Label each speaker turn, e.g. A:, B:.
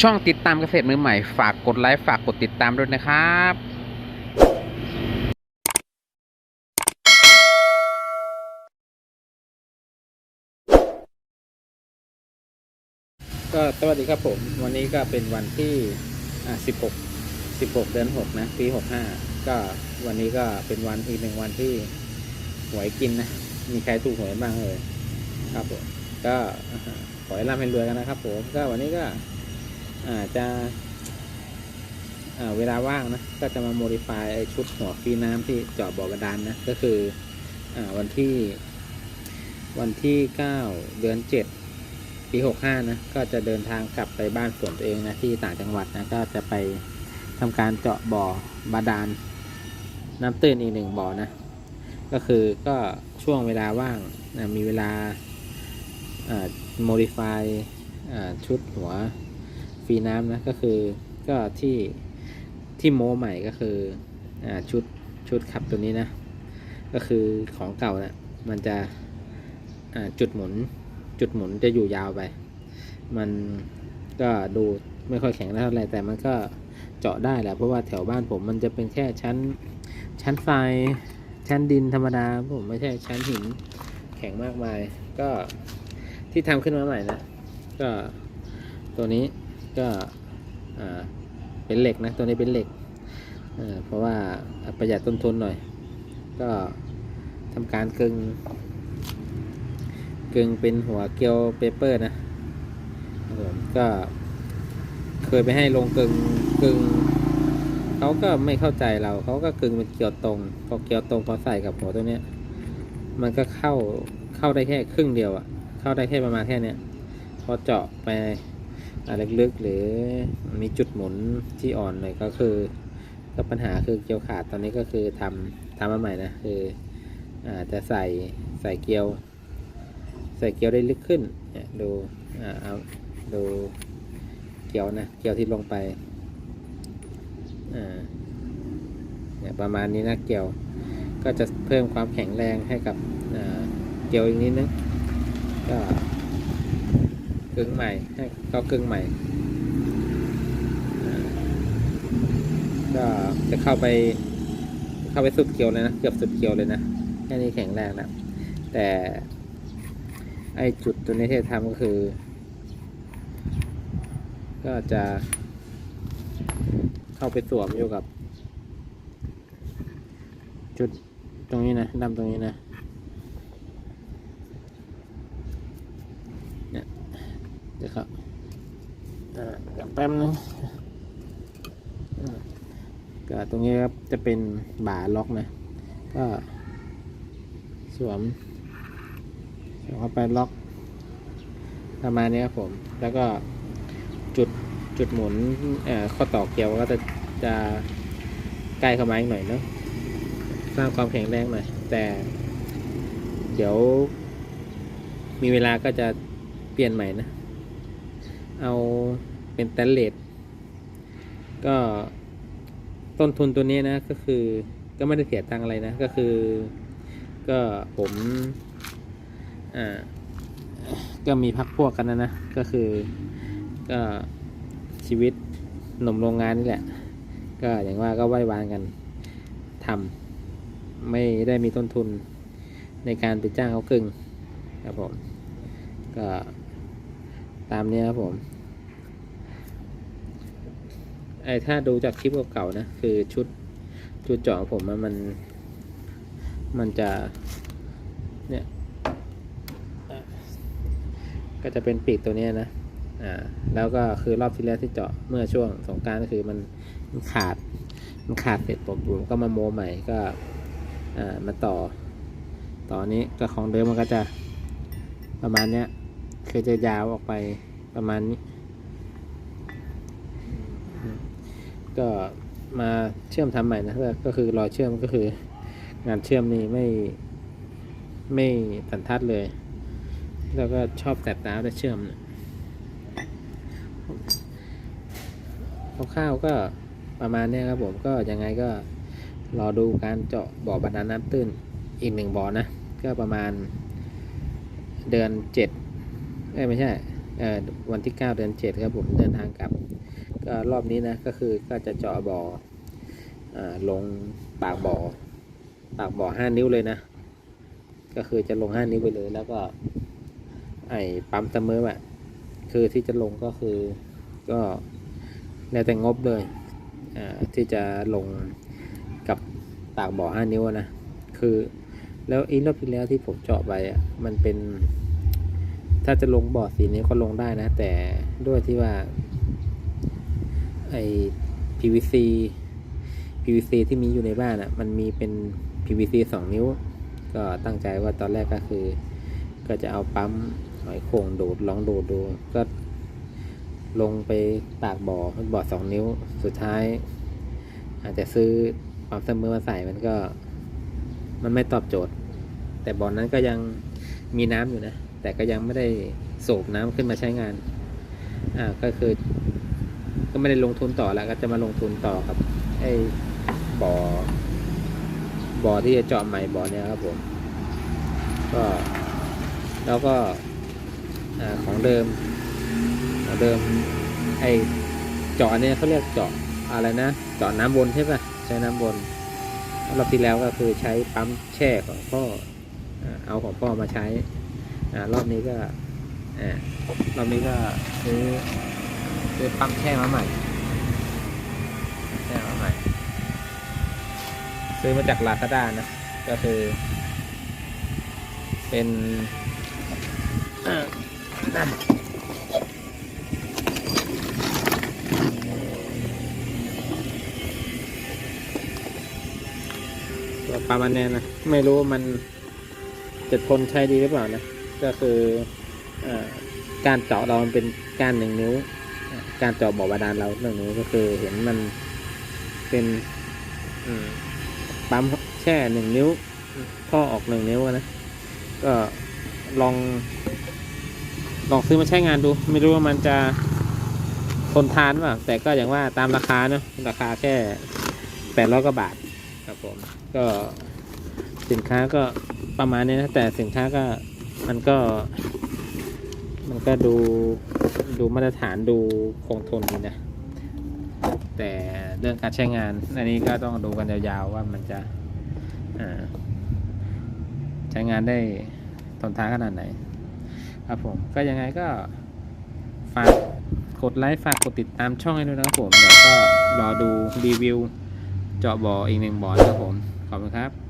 A: ช่องติดตามเกษตรมือใหม่ฝากกดไลค์ฝากกดติดตามด้วยนะครับก็สวัสดีครับผม วันนี้ก็เป็นวันที่อ่า16 16 เดือน 6 นะ ปี 65 ก็วันนี้ก็เป็นวันอีกหนึ่งวันที่หวยกินนะ มีใครถูกหวยบ้างเลย ครับผม ก็ขอให้ร่ำให้รวยกันนะครับผม ก็วันนี้ก็ จจะเวลาว่างนะก็จะมาโมดิฟายชุดหัวฟีน้ำที่เจาะบ่อบาดาลนนะก็คืออวันที่วันที่ 9 เดือน 7 ปี 65 นะ ก็จะเดินทางกลับไปบ้านส่วนตัวเองนะที่ต่างจังหวัดนะก็จะไปทำการเจาะบ่อบาดาลน้ำตื้นอีกหนึ่งบ่อนะ ก็คือก็ช่วงเวลาว่างนะมีเวลาโมดิฟายชุดหัว ฟรีน้ำนะก็คือก็ที่ที่โมใหม่ก็คืออชุดชุดขับตัวนี้นะ ก็คือของเก่านะ่ะมันจะจุดหมุนจุดหมุนจะอยู่ยาวไป มันก็ดูไม่ค่อยแข็งเท่าไหร่แต่มันก็เจาะได้แหละเพราะว่าแถวบ้านผมมันจะเป็นแค่ชั้นชั้นทรายชั้นดินธรรมดาผมไม่ใช่ชั้นหินแข็งมากมาย ก็ที่ทำขึ้นมาใหม่นะ ก็ตัวนี้ ก็เป็นเหล็กนะตัวนี้เป็นเหล็กเเพราะว่าประหยัดต้นทุนหน่อย ก็ทำการกึงกึ่งเป็นหัวเกลียวเปเปอร์นะผมก็เคยไปให้ลงกึ่งกึ่งเขาก็ไม่เข้าใจเราเขาก็กึ่งเป็นเกลียวตรงพอเกลียวตรงพอใส่กับหัวตัวเนี้ยมันก็เข้าเข้าได้แค่ครึ่งเดียวอะเข้าได้แค่ประมาณแค่เนี้ยพอเจาะไป ลึกๆหรือมีจุดหมุนที่อ่อนหน่อยก็คือก็ปัญหาคือเกลียวขาดตอนนี้ก็คือทำทำมาใหม่นะคืออาจะใส่ใส่เกลียว ใส่เกลียวได้ลึกขึ้นเนี่ยดูเอาดูเกลียวนะเกลียวที่ลงไปเนี่ยประมาณนี้นะเกลียว ก็จะเพิ่มความแข็งแรงให้กับเกลียวอีกนิดนึงก็ึ่งใหม่ให้ก็กึ่งใหม่ก็จะเข้าไป เข้าไปสุดเกียวเลยนะเกือบสุดเกียวเลยนะแค่นี้แข็งแรงแล้วแต่ไอจุดตัวนี้ที่ทำก็คือ ก็จะเข้าไปสวมอยู่กับ จุดตรงนี้นะดำตรงนี้นะเนี่ย เดี๋ยวครับอ่าเดี๋ยวแป๊บนึงอ่าก็ตรงนี้ครับจะเป็นบ่าล็อกนะก็สวมเดี๋ยวเข้าไปล็อกประมาณนี้ครับผม แล้วก็จุดจุดหมุนเอ่อข้อต่อเกลียวก็จะจะใกล้เข้ามาอีกหน่อยเนาะสร้างความแข็งแรงหน่อย แต่เดี๋ยวมีเวลาก็จะเปลี่ยนใหม่นะ เอาเป็นแตนเลสก็ต้นทุนตัวนี้นะก็คือก็ไม่ได้เสียตังอะไรนะก็คือก็ผมอ่าก็มีพักพวกกันนะนะก็คือก็ชีวิตหนุ่มโรงงานนี่แหละ ก็อย่างว่าก็ไหว้วานกันทำไม่ได้มีต้นทุนในการไปจ้างเขากึ่งครับผมก็ ตามนี้ครับผม ไอถ้าดูจากคลิปเก่าๆนะ คือชุดชุดเจาะผมมัน มันจะ เนี่ย ก็จะเป็นปีกตัวนี้นะ อ่า แล้วก็คือรอบที่แล้วที่เจาะเมื่อช่วงสงการก็คือมันมันขาด มันขาดเสร็จผมผมก็มาโมใหม่ก็ อ่า มาต่อ ต่อนี้ก็ของเดิมมันก็จะประมาณเนี้ยคือจะยาวออกไป ประมาณนี้ ก็มาเชื่อมทำใหม่นะก็คือรอยเชื่อมก็คืองานเชื่อมนี่ไม่ไม่สันทัดเลย แล้วก็ชอบแสบตาด้วเชื่อมเนี่ยคร่าวๆก็ประมาณนี้ครับผมก็ยังไงก็รอดูการเจาะบ่อบาดาลน้ำตื้นอีกหนึ่งบ่อนะ ก็ประมาณเดือนเจ็ดเอ้ไม่ใช่ วันที่ 9 เดือน 7 ครับผมเดินทางกลับ ก็รอบนี้นะก็คือก็จะเจาะบ่ออลงปากบ่อ ปากบ่อ 5 นิ้วเลยนะ ก็คือจะลง 5 นิ้วไปเลย แล้วก็ ไอ้ปั๊มเสมออะคือที่จะลงก็คือก็แล้วแต่งบเลยที่จะลงกับปากบ่อ 5 นิ้วนะ คือ แล้วอีรอบที่แล้วที่ผมเจาะไปอะมันเป็น ถ้าจะลงบ่อสีนี้ก็ลงได้นะ แต่ด้วยที่ว่า ไอ PVC PVC ที่มีอยู่ในบ้านอะ มันมีเป็น PVC สองนิ้ว ก็ตั้งใจว่าตอนแรกก็คือ ก็จะเอาปั๊มหอยโข่งดูดลองดูดดู ก็ลงไปปากบ่อบ่อสองนิ้ว สุดท้าย อาจจะซื้อปั๊มเสมอมาใส่มันก็ มันไม่ตอบโจทย์ แต่บ่อนนั้นก็ยังมีน้ำอยู่นะ แต่ก็ยังไม่ได้สูบน้ำขึ้นมาใช้งาน อ่าก็คือ ก็ไม่ได้ลงทุนต่อแล้วก็จะมาลงทุนต่อครับไอ้บ่อบ่อที่จะเจาะใหม่บ่อเนี้ยครับผม ก็แล้วก็อ่าของเดิมของเดิม ไอ้เจาะเนี่ยเขาเรียกเจาะอะไรนะเจาะน้ำวนใช่ปะใช้น้ำวนรอบที่แล้วก็คือใช้ปั๊มแช่ของพ่อเอาของพ่อมาใช้ รอบนี้ก็อ่ารอบนี้ก็ซื้อซื้อปั๊มแช่มาใหม่แช่มาใหม่ ซื้อมาจากลาซาด้านะ ก็คือ เป็นนั่นตัวปลามันแน่นะ ไม่รู้มันจะทนใช้ดีหรือเปล่านะ ก็คือการเจาะเรามันเป็นการหนึ่งนิ้ว การเจาะบ่อบาดาลเราหนึ่งนิ้วก็คือเห็นมันเป็นปั๊มแช่หนึ่งนิ้วท่อออกหนึ่งนิ้วนะก็ลองลองซื้อมาใช้งานดู ไม่รู้ว่ามันจะทนทานเปล่าแต่ก็อย่างว่าตามราคาเนอะราคาแค่แปดร้อยกว่าบาทครับผม ก็สินค้าก็ประมาณนี้นะ แต่สินค้าก็ มันก็ มันก็ดูดูมาตรฐานดูคงทนดีนะ แต่เรื่องการใช้งาน อันนี้ก็ต้องดูกันยาวๆว่ามันจะใช้งานได้ทนทานขนาดไหน ครับผม ก็ยังไงก็ฝากกดไลค์ฝากกดติดตามช่องให้ด้วยนะครับผมเดี๋ยวก็รอดูรีวิว เจาะบ่ออีกหนึ่งบ่อนะครับผม ขอบคุณครับ